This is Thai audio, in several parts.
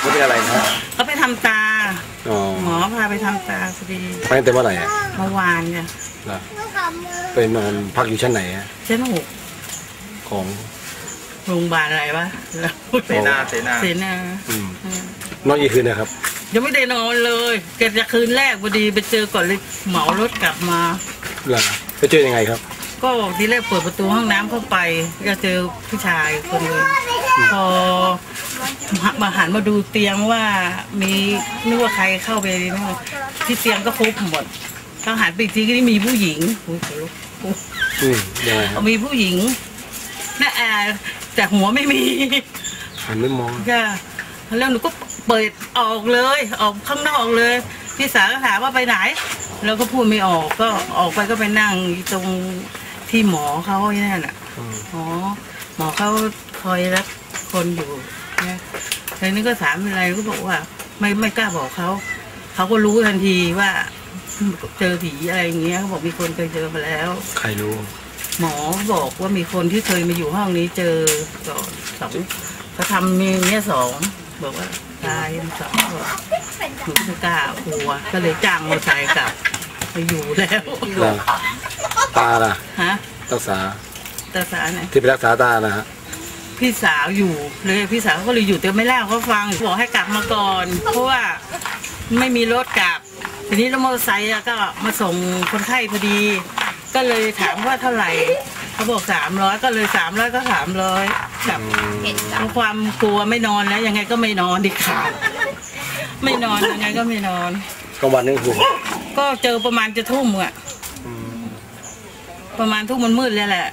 เขาเป็นอะไรนะฮะเขาไปทำตา อ๋อหมอพาไปทำตาพอดีไปตั้งแต่เมื่อไหร่อะเมื่อวานเนี่ยเหรอไปนอนพักอยู่ชั้นไหนอะชั้นหกของ โรงพยาบาลอะไรวะเสนาเสนาเสนาอืม อืมนอนกี่คืนนะครับ ยังไม่ได้นอนเลยแกจะคืนแรกพอดีไปเจอก่อนเลยเหมารถกลับมา เหรอไปเจอยังไงครับ ก็ทีแรกเปิดประตูห้องน้ำเข้าไป ก็เจอผู้ชายคนหนึงพอ มาหันมาดูเตียงว่ามีนึกว่าใครเข้าไปนะที่เตียงก็ครบหมดก็หันไปอีกทีก็นี่มีผู้หญิงอุ๊ยขนลุกอืมยังไงครับมีผู้หญิงน่าแอร์แต่หัวไม่มีหันไม่มองก็แล้วหนูก็เปิดออกเลยออกข้างนอกเลยพี่สาวก็ถามว่าไปไหนแล้วก็พูดไม่ออกก็ออกไปก็ไปนั่งตรงที่หมอเขาไอ้นั่นน่ะอืมหมอหมอเขาคอยรับคนอยู่ นะแล้วนี่ก็ถามอะไรก็บอกว่า ไม่ไม่กล้าบอกเขา เขาก็รู้ทันทีว่าเจอผีอะไรอย่างเงี้ยเขาบอกมีคนเคยเจอมาแล้ว ใครรู้ หมอบอกว่ามีคนที่เคยมาอยู่ห้องนี้เจอก่อนสองเขาทำมีเนี้ยสองบอกว่าตายสองบอกหนูไม่กล้ากลัว ก็เลยจ้างมอเตอร์ไซค์กลับไปอยู่แล้วเหรอตาล่ะฮะรักษาตาสาเนี่ยที่ไปรักษาตานะฮะ พี่สาวอยู่เลยพี่สาวก็เลยอยู่แต่ไม่เล่าเขาฟังบอกให้กลับมาก่อนเพราะว่าไม่มีรถกลับ ทีนี้รถมอเตอร์ไซค์อะก็มาส่งคนไข้พอดี ก็เลยถามว่าเท่าไหร่เขาบอกสามร้อยก็เลยสามร้อยก็สามร้อยกลับเพราะความกลัวไม่นอนแล้ว ยังไงก็ไม่นอนดิค่ะไม่นอนยังไงก็ไม่นอนกลางวันนึงคือก็เจอประมาณจะทุ่มอะอืมประมาณทุ่มมันมืดเลยแหละ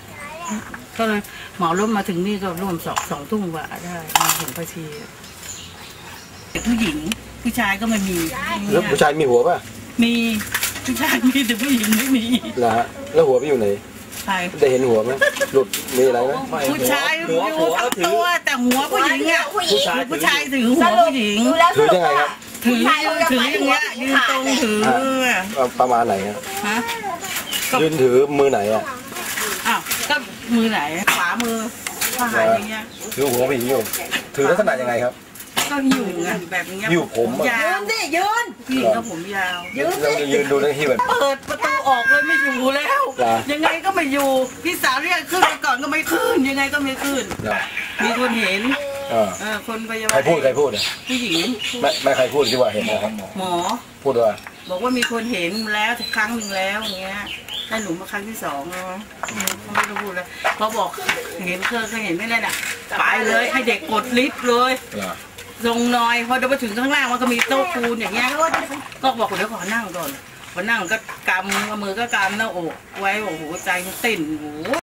ก็เลยเหมารถมาถึงนี่ก็ร่วมสองสองทุ่มกว่าได้มาถึงพระชีเด็กผู้หญิง ผู้ชายก็ไม่มีแล้วผู้ชายมีหัวป่ะมีผู้ชายมีแต่ผู้หญิงไม่มีเหรอฮะแล้วหัวไปอยู่ไหนใครได้เห็นหัวไหมหลุดมีอะไรไหมผู้ชายอยู่ทั้งตัวแต่หัวผู้หญิงอะผู้ชายผู้ชายถือหัวผู้หญิงดูแล้วถือยังไงครับถือถืออย่างเงี้ยยืนตรงถืออะอ่าประมาณไหนฮะฮะยืนถือมือไหนอะอ้าว ก็มือไหนขวามือทหารอย่างเงี้ยถือหัวผู้หญิงอยู่ถือลักษณะยังไงครับ ก็อยู่ไงแบบอย่างเงี้ยอยู่ผมอะยาวสิยืนผู้หญิงก็ผมยาวเราจะยืนดูทั้งที่แบบเปิดประตูออกเลยไม่อยู่แล้วเหรอยังไงก็ไม่อยู่พี่สาวเรียกขึ้นไปก่อนก็ไม่ขึ้นยังไงก็ไม่ขึ้นเหรอมีคนเห็นเออเออคนพยาบาลใครพูดใครพูดอะผู้หญิงไม่ไม่ใครพูดที่ว่าเห็นนะครับหมอพูดว่า บอกว่ามีคนเห็นแล้วครั้งหนึ่งแล้วอย่างเงี้ยให้หนูมาครั้งที่สองแล้วมั้งเขาไม่ได้พูดแล้วเขาบอกเห็นเคยเคยเห็นไม่ได้น่ะไปเลยให้เด็กกดลิฟต์เลยเหรอลงหน่อยพอเดินไปถึงข้างล่างมันก็มีโต๊ะปูนอย่างเงี้ยก็บอกเดี๋ยวขอนั่งก่อนพอนั่งก็กำมือก็กำหน้าอกไว้โอ้โหใจมันเต้นโอ้โห